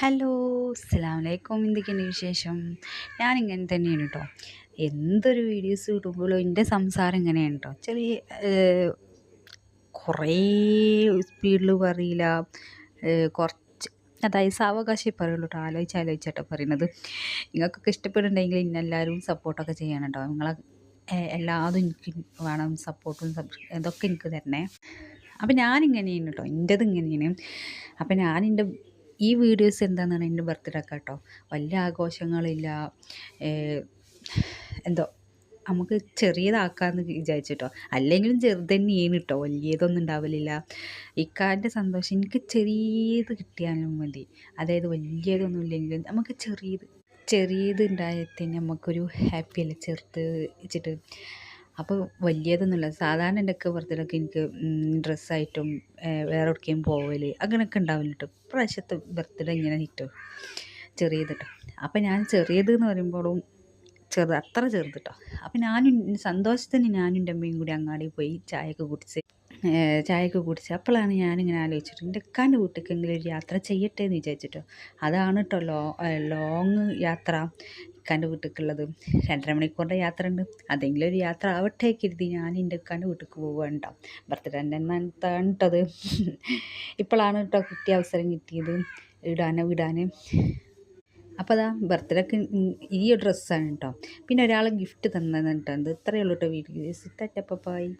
Hello അസ്സാം വലൈക്കും വിശേഷം? ഞാനിങ്ങനെ തന്നെയാണ് കേട്ടോ എന്തൊരു വീഡിയോസ് കിട്ടുമ്പോഴും എന്റെ സംസാരം ഇങ്ങനെയാണ് കേട്ടോ ചെറിയ കുറേ സ്പീഡിൽ പറയില്ല. കുറച്ച് അതായത് സാവകാശം പറയുള്ളൂ കേട്ടോ ആലോചിച്ച് ആലോചിച്ചാട്ടോ പറയുന്നത് നിങ്ങൾക്കൊക്കെ ഇഷ്ടപ്പെടുന്നുണ്ടെങ്കിൽ ഇന്നെല്ലാവരും സപ്പോർട്ടൊക്കെ ചെയ്യണം കേട്ടോ നിങ്ങളെ എല്ലാതും എനിക്ക് വേണം സപ്പോർട്ടും ഇതൊക്കെ എനിക്ക് തരണേ. അപ്പം ഞാനിങ്ങനെയാണ് കേട്ടോ എന്റെത് ഇങ്ങനെയാണ്. അപ്പം ഞാൻ ഈ വീഡിയോസ് എന്താണെന്നാണ് എന്റെ ബർത്ത്ഡേ ഒക്കെ കേട്ടോ വലിയ ആഘോഷങ്ങളില്ല. എന്തോ നമുക്ക് ചെറിയതാക്കാമെന്ന് വിചാരിച്ചിട്ടോ. അല്ലെങ്കിലും ചെറുത് തന്നെയാണ് കേട്ടോ വലിയതൊന്നും ഉണ്ടാവലില്ല. ഇക്കാന്റെ സന്തോഷം എനിക്ക് ചെറിയത് കിട്ടിയാലും മതി. അതായത് വലിയതൊന്നും ഇല്ലെങ്കിലും നമുക്ക് ചെറിയത് ചെറിയത് ഉണ്ടായതിന് നമുക്കൊരു ഹാപ്പി അല്ലേ? ചെറുത് വെച്ചിട്ട്. അപ്പോൾ വലിയതൊന്നുമില്ല സാധാരണ എന്റെയൊക്കെ ബർത്ത്ഡേക്ക് എനിക്ക് ഡ്രസ്സായിട്ടും വേറെ എവിടേക്കും പോവൽ അങ്ങനെയൊക്കെ ഉണ്ടാവില്ല കേട്ടോ ഇപ്രാവശ്യത്തെ ബർത്ത്ഡേ ഇങ്ങനെ കിട്ടും ചെറിയത് കേട്ടോ അപ്പം ഞാൻ ചെറിയത് എന്ന് പറയുമ്പോഴും ചെറുത് അത്ര ചെറുത് കേട്ടോ അപ്പം ഞാനും സന്തോഷത്തിന് ഞാനും എന്റെ അമ്മയും കൂടി അങ്ങാടി പോയി ചായയൊക്കെ കുടിച്ച് ചായയൊക്കെ കുടിച്ച്. അപ്പോഴാണ് ഞാനിങ്ങനെ ആലോചിച്ചിട്ട് എന്റെ അക്കാന്റെ വീട്ടിലേക്കെങ്കിലും ഒരു യാത്ര ചെയ്യട്ടെ എന്ന് വിചാരിച്ചിട്ടോ. അതാണ് കേട്ടോ ലോ ലോങ് യാത്ര. ഇക്കാന്റെ വീട്ടിലേക്കുള്ളത് രണ്ടര മണിക്കൂറിന്റെ യാത്ര ഉണ്ട് അതെങ്കിലും ഒരു യാത്ര ആവട്ടെ കരുതി ഞാൻ എന്റെ ഇക്കാന്റെ വീട്ടിലേക്ക് പോവുകയാണ് ബർത്ത്ഡേ എന്നാണ് കേട്ടത് ഇപ്പോഴാണ് കേട്ടോ കിട്ടിയ അവസരം കിട്ടിയത്. ഇടാനോ വിടാൻ അപ്പോൾ അതാ ബർത്ത്ഡേക്ക് ഈ ഡ്രസ്സാണ് കേട്ടോ പിന്നെ ഒരാൾ ഗിഫ്റ്റ് തന്നതെന്ന് കേട്ടോ ഇത് ഇത്രയേ ഉള്ളൂ കേട്ടോ വീഡിയോ സിറ്റപ്പപ്പായി